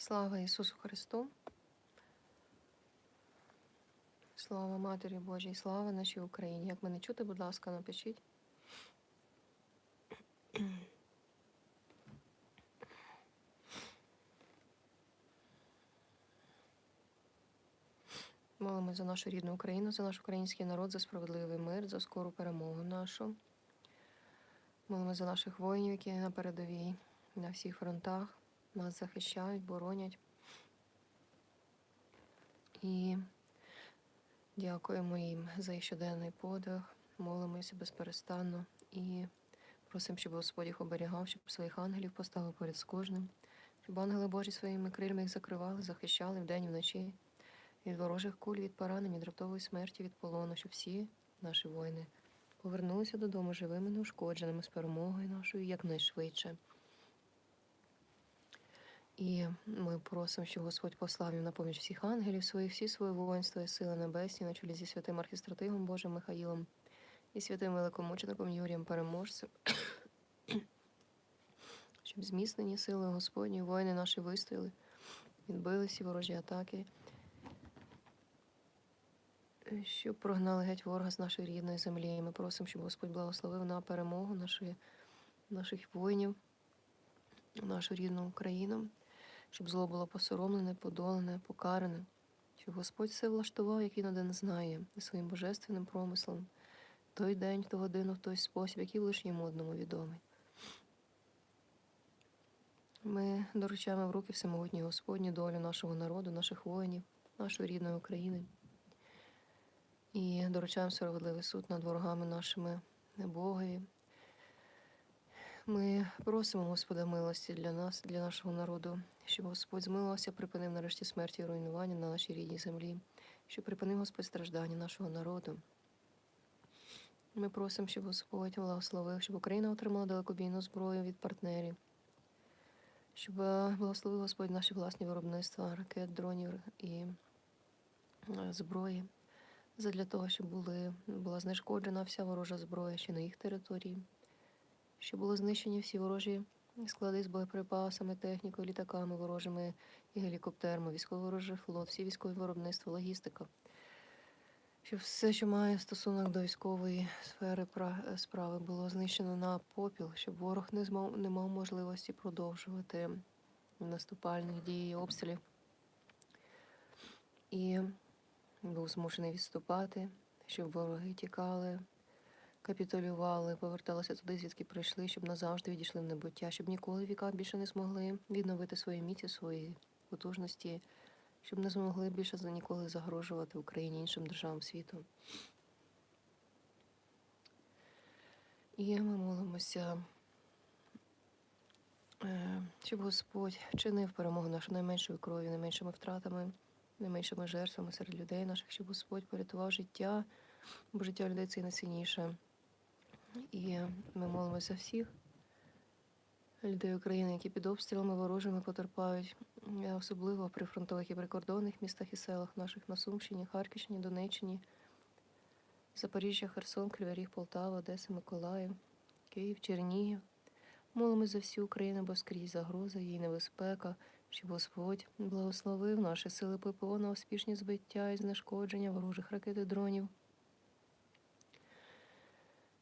Слава Ісусу Христу. Слава Матері Божій, слава нашій Україні. Як мене чути, будь ласка, напишіть. Молимо за нашу рідну Україну, за наш український народ, за справедливий мир, за скору перемогу нашу. Молимо за наших воїнів, які на передовій, на всіх фронтах, нас захищають, боронять. І дякуємо їм за їх щоденний подвиг, молимося безперестанно і просимо, щоб Господь їх оберігав, щоб своїх ангелів поставив поряд з кожним, щоб ангели Божі своїми крильми їх закривали, захищали вдень і вночі від ворожих куль, від поранень, від раптової смерті, від полону, щоб всі наші воїни повернулися додому живими, неушкодженими з перемогою нашою якнайшвидше. І ми просимо, щоб Господь послав їм на поміч всіх ангелів своїх, всі свої воїнства і сили небесні, на чолі зі святим архістратигом Божим Михаїлом і святим великомучеником Юрієм Переможцем, щоб зміцнені сили Господні, воїни наші вистояли, відбили всі ворожі атаки, щоб прогнали геть ворога з нашої рідної землі. І ми просимо, щоб Господь благословив на перемогу нашої, наших воїнів, нашу рідну Україну, щоб зло було посоромлене, подолене, покаране, щоб Господь все влаштував, як він один знає, своїм божественним промислом, той день, ту годину, в той спосіб, який лише йому одному відомий. Ми доручаємо в руки всемогутній Господні долю нашого народу, наших воїнів, нашої рідної України. І доручаємо справедливий суд над ворогами нашими Богові. Ми просимо Господа милості для нас, для нашого народу, щоб Господь змилувався, припинив нарешті смерті і руйнування на нашій рідній землі, щоб припинив Господь страждання нашого народу. Ми просимо, щоб Господь благословив, щоб Україна отримала далекобійну зброю від партнерів, щоб благословив Господь наші власні виробництва ракет, дронів і е, зброї, задля того, щоб були, була знешкоджена вся ворожа зброя ще на їх території, щоб були знищені всі ворожі склади з боєприпасами, технікою, літаками ворожими і гелікоптерами, військовий ворожий флот, всі військові виробництва, логістика. Щоб все, що має стосунок до військової сфери справи, було знищено на попіл, щоб ворог не змав не мав можливості продовжувати наступальних дій і обстрілів. І був змушений відступати, щоб вороги тікали, капітулювали, поверталися туди, звідки прийшли, щоб назавжди відійшли в небуття, щоб ніколи в віках більше не змогли відновити свої міці, свої потужності, щоб не змогли більше за ніколи загрожувати Україні іншим державам світу. І ми молимося, е, щоб Господь чинив перемогу нашу найменшою кров'ю, найменшими втратами, найменшими жертвами серед людей наших, щоб Господь порятував життя, бо життя людей це найцінніше. І ми молимося всіх людей України, які під обстрілами ворожими потерпають, е, особливо при фронтових і прикордонних містах і селах наших на Сумщині, Харківщині, Донеччині, Запоріжжя, Херсон, Кривий Ріг, Полтава, Одеса, Миколаїв, Київ, Чернігів. Молимось за всю Україну, бо скрізь загроза, її небезпека, щоб Господь благословив наші сили ППО на успішні збиття і знешкодження ворожих ракет і дронів.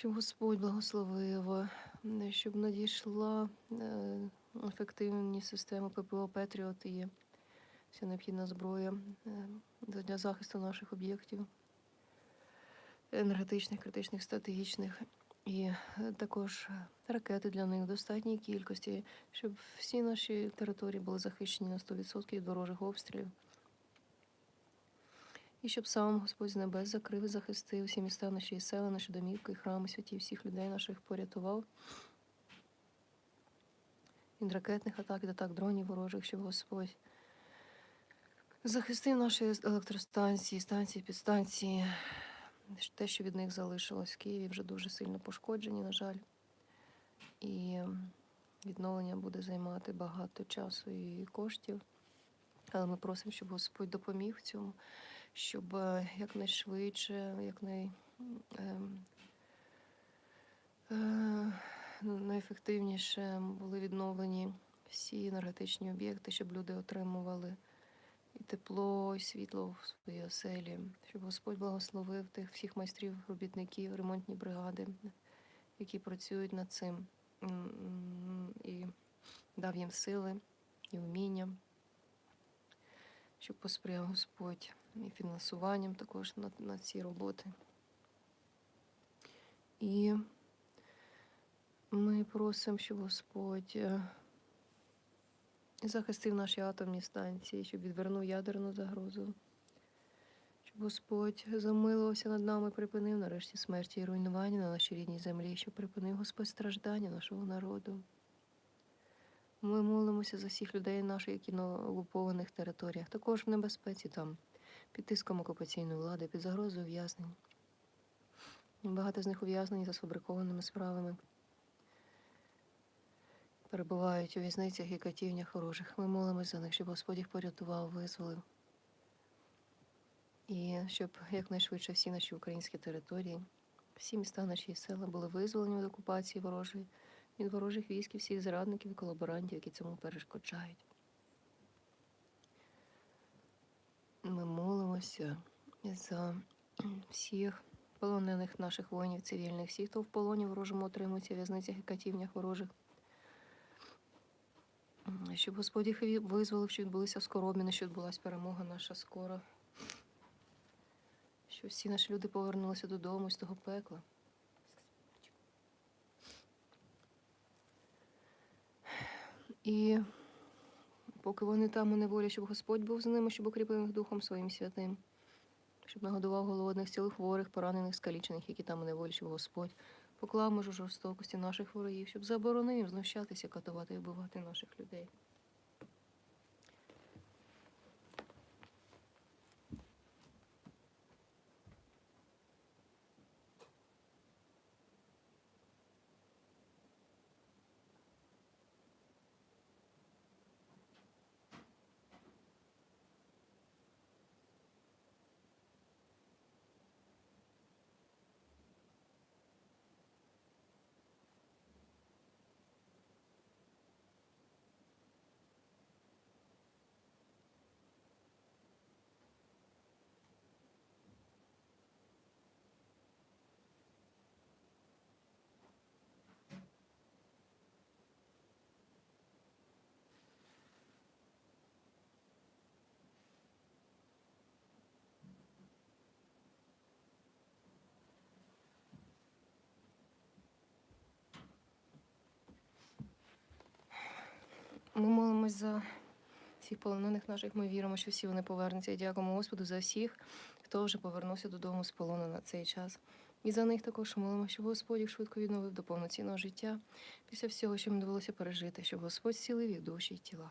Щоб Господь благословив, е, щоб надійшла е, ефективні системи ППО Петріот і вся необхідна зброя е, для захисту наших об'єктів енергетичних, критичних, стратегічних. І також ракети для них в достатній кількості, щоб всі наші території були захищені на 100% від ворожих обстрілів. І щоб сам Господь з небес закрив і захистив всі міста наші і села, наші домівки, і храми, святі, всіх людей наших порятував. Від ракетних атак, від атак дронів ворожих, щоб Господь захистив наші електростанції, станції, підстанції. Те, що від них залишилось в Києві, вже дуже сильно пошкоджені, на жаль. І відновлення буде займати багато часу і коштів. Але ми просимо, щоб Господь допоміг в цьому, щоб е, якнайшвидше, якнай, ем, е, найефективніше були відновлені всі енергетичні об'єкти, щоб люди отримували і тепло, і світло в своїй оселі, щоб Господь благословив тих всіх майстрів, робітників, ремонтні бригади, які працюють над цим, і дав їм сили і вміння, щоб посприяв Господь і фінансуванням також на, на ці роботи. І ми просимо, щоб Господь е, захистив наші атомні станції, щоб відвернув ядерну загрозу, щоб Господь замилувався над нами, припинив нарешті смерті і руйнування на нашій рідній землі, щоб припинив Господь страждання нашого народу. Ми молимося за всіх людей наших, які на окупованих територіях, також в небезпеці там, під тиском окупаційної влади, під загрозою ув'язнень. Багато з них ув'язнені за сфабрикованими справами. Перебувають у в'язницях і катівнях ворожих. Ми молимось за них, щоб Господь їх порятував, визволив. І щоб якнайшвидше всі наші українські території, всі міста наші села були визволені від окупації ворожої, від ворожих військ всіх зрадників і колаборантів, які цьому перешкоджають. Ми молимося за всіх полонених наших воїнів цивільних, всіх, хто в полоні ворожому отримується в'язницях і катівнях ворожих. Щоб Господь їх визволив, що відбулися скоро обміни, що відбулася перемога наша скоро. Щоб всі наші люди повернулися додому з того пекла. І поки вони там у неволі, щоб Господь був з ними, щоб укріпив їх духом своїм святим, щоб нагодував голодних, цілих хворих, поранених, скалічених, які там у неволі, щоб Господь поклав межу жорстокості наших ворогів, щоб заборонив знущатися, катувати і вбивати наших людей. Ми молимось за всіх полонених наших. Ми віримо, що всі вони повернуться. І дякуємо Господу за всіх, хто вже повернувся додому з полону на цей час. І за них також молимо, щоб Господь їх швидко відновив до повноцінного життя після всього, що їм довелося пережити, щоб Господь зцілив їх душі й тіла.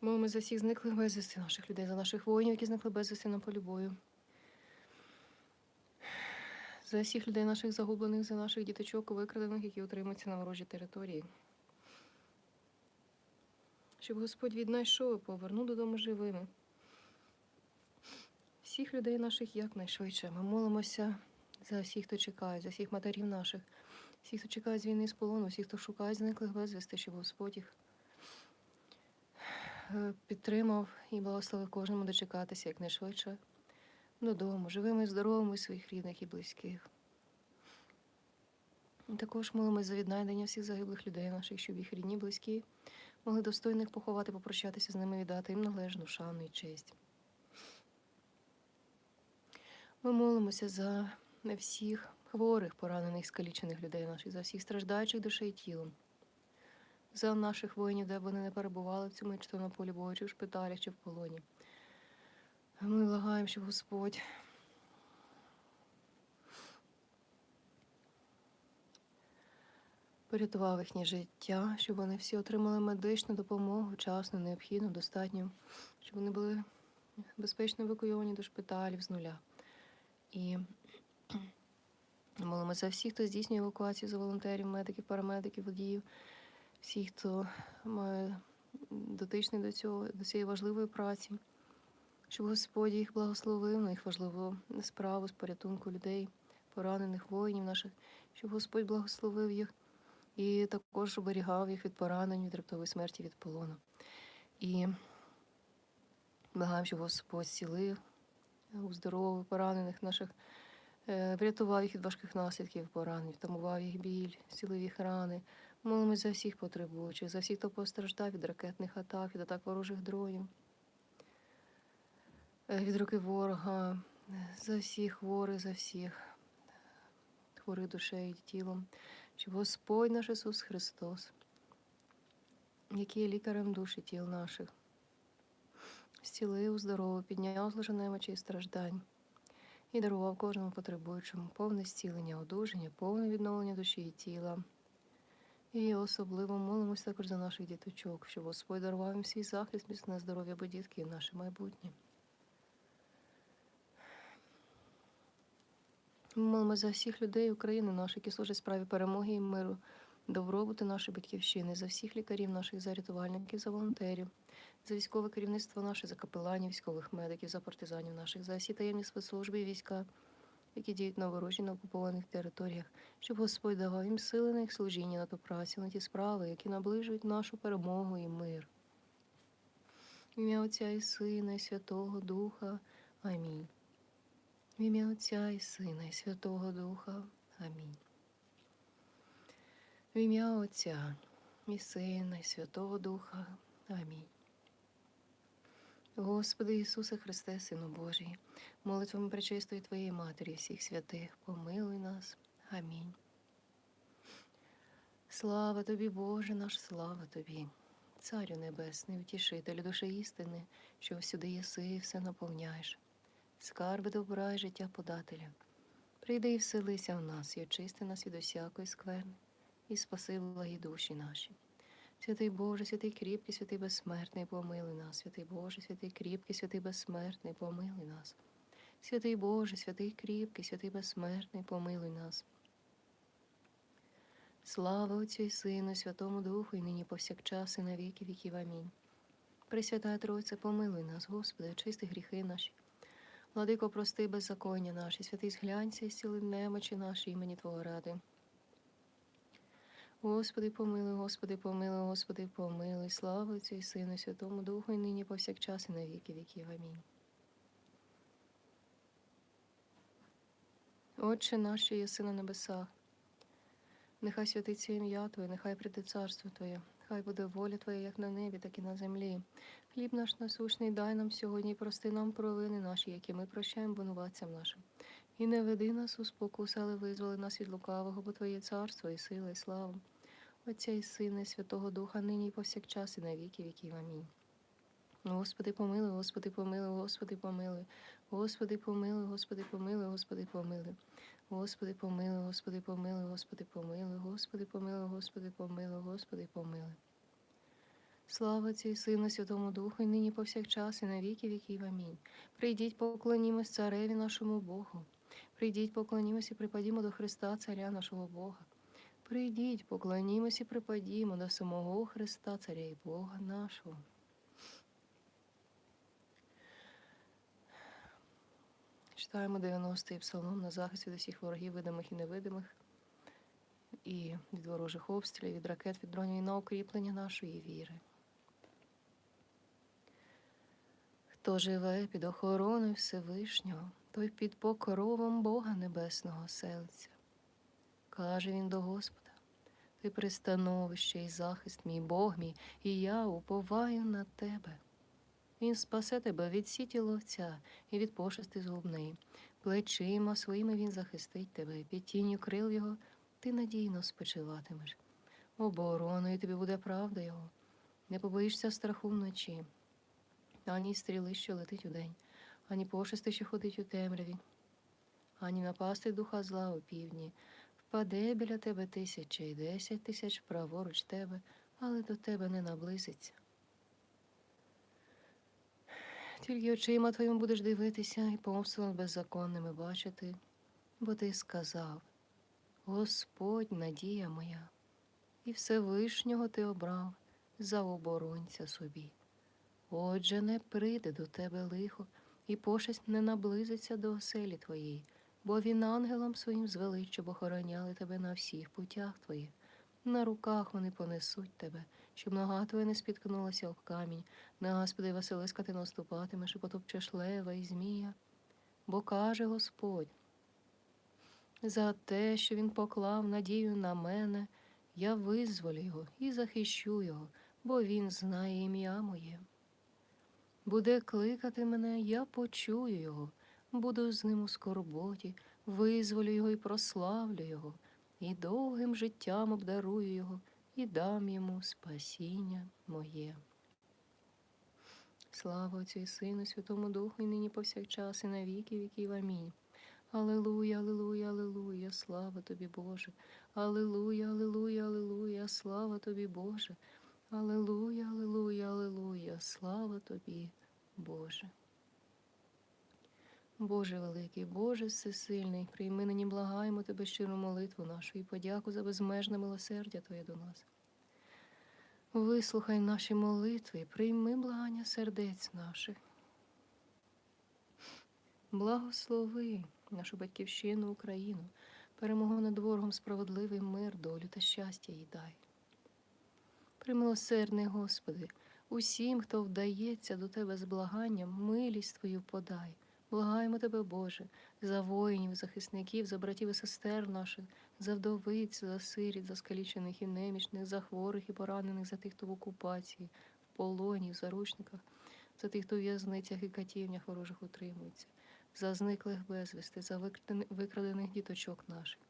Молимо за всіх зниклих безвісти наших людей, за наших воїнів, які зникли безвісти на полі бою. За всіх людей наших загублених, за наших діточок, викрадених, які утримуються на ворожій території. Щоб Господь віднайшов і повернув додому живими. Всіх людей наших якнайшвидше. Ми молимося за всіх, хто чекає, за всіх матерів наших, всіх, хто чекає з війни з полону, всіх, хто шукає зниклих безвісти, щоб Господь їх е, підтримав і благословив кожному дочекатися якнайшвидше додому, живими, і здоровими своїх рідних і близьких. Також молимось за віднайдення всіх загиблих людей наших, щоб їх рідні, близькі могли достойних поховати, попрощатися з ними, віддати їм належну шану і честь. Ми молимося за всіх хворих, поранених, скалічених людей наших, за всіх страждаючих душею і тілом, за наших воїнів, де б вони не перебували в цьому чи то на полі бою, чи в шпиталях, чи в полоні. Ми благаємо, щоб Господь порятував їхнє життя, щоб вони всі отримали медичну допомогу вчасно, необхідну, достатньо, щоб вони були безпечно евакуйовані до шпиталів з нуля. І молимо за всіх, хто здійснює евакуацію за волонтерів, медиків, парамедиків, водіїв, всіх, хто має дотичний до цього, до цієї важливої праці, щоб Господь їх благословив на їх важливу справу з порятунку людей, поранених воїнів наших, щоб Господь благословив їх і також оберігав їх від поранень, від раптової смерті, від полону. І благаємо, щоб Господь зцілив, уздоровив поранених наших, е, врятував їх від важких наслідків поранень, втамував їх біль, зцілив їх рани. Молимось за всіх потребуючих, за всіх, хто постраждав від ракетних атак, від атак ворожих дронів, е, від руки ворога, е, за всіх хворих, за всіх хворих душею і тілом, щоб Господь наш Ісус Христос, який є лікарем душ і тіл наших, зцілив, здоровив, підняв з ложа немочі і страждань і дарував кожному потребуючому повне зцілення, одужання, повне відновлення душі і тіла. І особливо молимось також за наших діточок, щоб Господь дарував їм свій захист, міцне здоров'я, бо дітки і наше майбутнє. Ми молимось за всіх людей України наших, які служать справі перемоги і миру, добробуту нашої батьківщини, за всіх лікарів наших, за рятувальників, за волонтерів, за військове керівництво наше, за капеланів, військових медиків, за партизанів наших, за всі таємні спецслужби і війська, які діють на ворожі на окупованих територіях, щоб Господь давав їм сили на їх служіння, на ту працю, на ті справи, які наближують нашу перемогу і мир. Ім'я Отця і Сина, і Святого Духа. Амінь. В ім'я Отця і Сина, і Святого Духа. Амінь. В ім'я Отця і Сина, і Святого Духа. Амінь. Господи Ісусе Христе, Сину Божий, молитвами пречистої Твоєї Матері, всіх святих, помилуй нас. Амінь. Слава тобі, Боже наш, слава тобі, Царю Небесний, утішителю душі істини, що всюди єси і все наповняєш. Скарби добра і життя подателя. Прийди і вселися в нас, і очисти нас від усякої скверни, і спаси благі душі наші. Святий Боже, святий кріпкий, святий безсмертний, помилуй нас, святий Боже, святий кріпкий, святий безсмертний, помилуй нас. Святий Боже, святий кріпкий, святий безсмертний, помилуй нас. Слава Отцю і Сину, Святому Духу, і нині повсякчас, і на віки віків. Амінь. Пресвята Тройце, помилуй нас, Господи, очисти гріхи наші. Владико, прости беззаконня наші, святий зглянься і зціли немочі наші імені Твого ради. Господи, помилуй, Господи, помилуй, Господи, помилуй, слава Отцю і Сину, Святому Духу, і нині повсякчас, і на віки віків. Амінь. Отче наш, що єси на небесах, нехай святиться ім'я Твоє, нехай прийде царство Твоє, хай буде воля Твоя, як на небі, так і на землі. Хліб наш насущний дай нам сьогодні, прости нам провини наші, які ми прощаємо винуватцям нашим. І не веди нас у спокус, але визволи нас від лукавого, бо Твоє царство і сила, і слава. Отця і Сина, і Святого Духа, нині і повсякчас, і на віки віків. Амінь. Господи, помилуй, Господи, помилуй, Господи, помилуй, Господи, помилуй, Господи, помилуй, Господи, помилуй. Господи, помилуй, Господи, помилуй, Господи, помилуй, Господи, помилуй, Господи, помилуй, Господи, помилуй. Слава і Сину, Святому Духу, і нині повсякчас, і на віки віків. Амінь. Прийдіть, поклонімось цареві нашому Богу. Прийдіть, поклонімось і припадімо до Христа, Царя нашого Бога. Прийдіть, поклонімось і припадімо до самого Христа, Царя і Бога нашого. Читаємо 90-й псалом на захист від усіх ворогів, видимих і невидимих, і від ворожих обстрілів, від ракет, від дронів і на укріплення нашої віри. Хто живе під охороною Всевишнього, той під покровом Бога Небесного селиться. Каже він до Господа, ти пристановище і захист, мій Бог мій, і я уповаю на тебе. Він спасе тебе від сіті ловця і від пошести згубної. Плечима своїми він захистить тебе, під тінню крил його ти надійно спочиватимеш. Обороною тобі буде правда його, не побоїшся страху вночі, ані стріли, що летить удень, ані пошести, що ходить у темряві, ані напасти духа зла у півдні. Впаде біля тебе тисяча і десять тисяч праворуч тебе, але до тебе не наблизиться. Тільки очима твоїм будеш дивитися і помсту беззаконними бачити, бо ти сказав: Господь, надія моя, і Всевишнього ти обрав за оборонця собі. Отже, не прийде до тебе лихо, і пошесть не наблизиться до оселі твоєї, бо він ангелам своїм звелить, щоб охороняли тебе на всіх путях твоїх. На руках вони понесуть тебе, щоб нога твоя не спіткнулася об камінь. На Господи, Василиска ти наступатимеш і потопчеш лева і змія. Бо каже Господь, за те, що він поклав надію на мене, я визволю його і захищу його, бо він знає ім'я моє. Буде кликати мене, я почую його, буду з ним у скорботі, визволю його і прославлю його, і довгим життям обдарую його, і дам йому спасіння моє. Слава Отцю і Сину, Святому Духу, і нині повсякчас, і на віки віків. Амінь. Аллилуйя, аллилуйя, аллилуйя, слава тобі, Боже. Аллилуйя, аллилуйя, аллилуйя, слава тобі, Боже. Аллилуйя, слава тобі, Боже. Боже великий, Боже всесильний, прийми нині благаємо Тебе щиру молитву нашу і подяку за безмежне милосердя Твоє до нас. Вислухай наші молитви, прийми благання сердець наших. Благослови нашу батьківщину Україну, перемогу над ворогом справедливий мир, долю та щастя їй дай. Примилосердний, Господи, усім, хто вдається до Тебе з благанням, милість Твою подай. Благаємо Тебе, Боже, за воїнів, захисників, за братів і сестер наших, за вдовиць, за сиріт, за скалічених і немічних, за хворих і поранених, за тих, хто в окупації, в полоні, в заручниках, за тих, хто в в'язницях і катівнях ворожих утримується, за зниклих безвісти, за викрадених- діточок наших.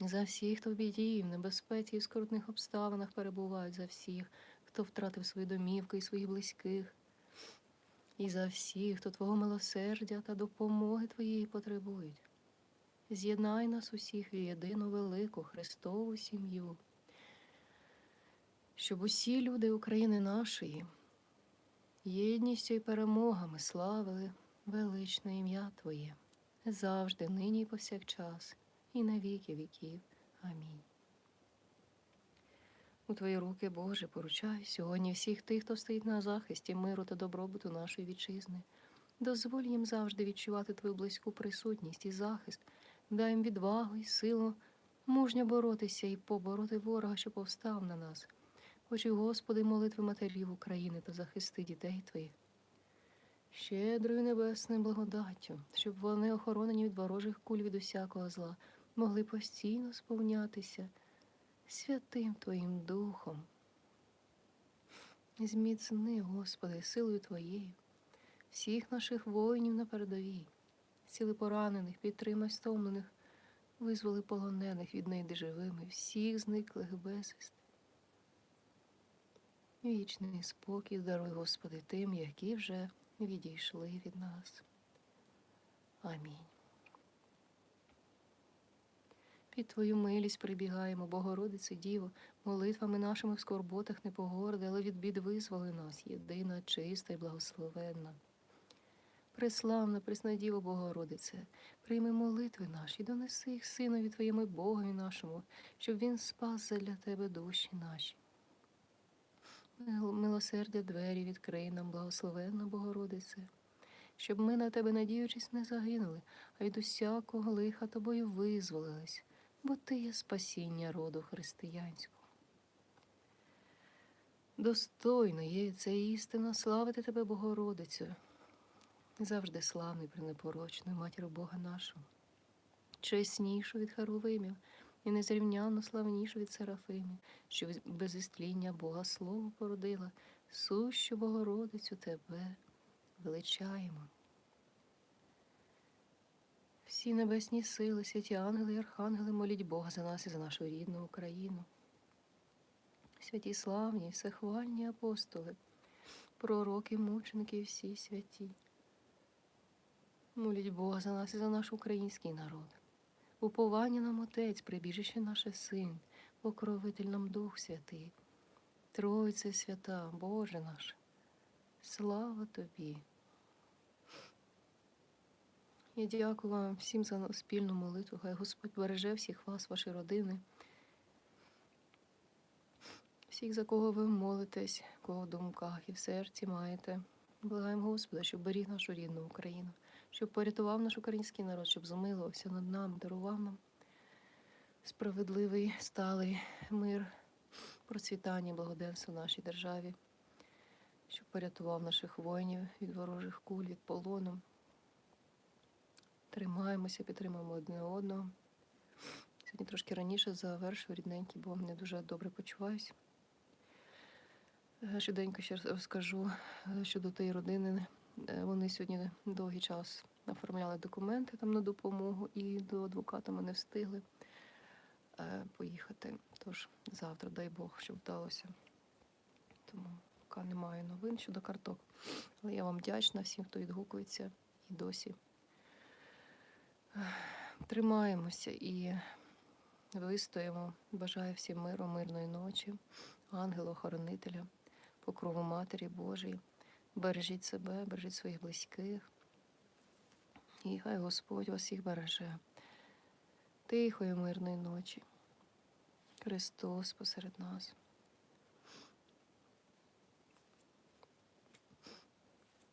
За всіх, хто в біді, в небезпеці і в скрутних обставинах перебувають, за всіх, хто втратив свої домівки і своїх близьких, і за всіх, хто Твого милосердя та допомоги Твоєї потребують. З'єднай нас усіх в єдину велику Христову сім'ю, щоб усі люди України нашої єдністю і перемогами славили величне ім'я Твоє, завжди, нині і повсякчас, і на віки віків. Амінь. У Твої руки, Боже, поручаю сьогодні всіх тих, хто стоїть на захисті миру та добробуту нашої вітчизни. Дозволь їм завжди відчувати Твою близьку присутність і захист, дай їм відвагу і силу мужньо боротися і побороти ворога, що повстав на нас. Почуй, Господи, молитви матерів України та захисти дітей Твоїх. Щедрою небесною благодаттю, щоб вони, охоронені від ворожих куль від усякого зла, могли постійно сповнятися святим Твоїм Духом. Зміцни, Господи, силою Твоєю, всіх наших воїнів на передовій, сіли поранених, підтримай стомлених, визволи полонених, віднайди живими, всіх зниклих безвісти. Вічний спокій даруй, Господи, тим, які вже відійшли від нас. Амінь. Під Твою милість прибігаємо, Богородице Діво, молитвами нашими в скорботах не погорди, але від бід визволи нас, єдина, чиста і благословенна. Преславна, пресна Діво Богородице, прийми молитви наші, донеси їх Синові Твоєму Богові нашому, щоб Він спас для Тебе душі наші. Мил- Милосердя двері відкрий нам, благословенна Богородице, щоб ми на тебе, надіючись, не загинули, а від усякого лиха тобою визволились, бо ти є спасіння роду християнського. Достойно є це істина славити тебе, Богородицю, завжди славний, пренепорочною матір Бога нашого, чеснішу від Херовимів і незрівнянно славнішу від Серафимів, що без істління Бога Слово породила, сущу Богородицю тебе величаємо. Всі небесні сили, святі ангели і архангели моліть Бога за нас і за нашу рідну Україну. Святі славні, всехвальні апостоли, пророки, мученики всі святі. Моліть Бога за нас і за наш український народ. Уповання нам Отець, прибіжище наше Син, покровитель нам Дух Святий, Тройце свята, Боже наш, слава Тобі. Я дякую вам всім за спільну молитву. Хай Господь береже всіх вас, ваші родини, всіх, за кого ви молитесь, кого в думках і в серці маєте. Благаємо Господа, щоб беріг нашу рідну Україну, щоб порятував наш український народ, щоб змилувався над нами, дарував нам справедливий, сталий мир, процвітання, благоденство в нашій державі, щоб порятував наших воїнів від ворожих куль, від полону. Тримаємося, підтримуємо одне одного. Сьогодні трошки раніше завершую рідненький, бо не дуже добре почуваюся. Е, Швиденько ще раз розкажу е, щодо тієї родини. Е, Вони сьогодні довгий час оформляли документи там на допомогу і до адвоката ми не встигли е, поїхати. Тож завтра, дай Бог, щоб вдалося. Тому поки немає новин щодо карток. Але я вам вдячна всім, хто відгукується і досі. Тримаємося і вистоїмо. Бажаю всім миру, мирної ночі, ангела-охоронителя, покрову Матері Божої. Бережіть себе, бережіть своїх близьких. І хай Господь вас всіх береже. Тихої мирної ночі. Христос посеред нас.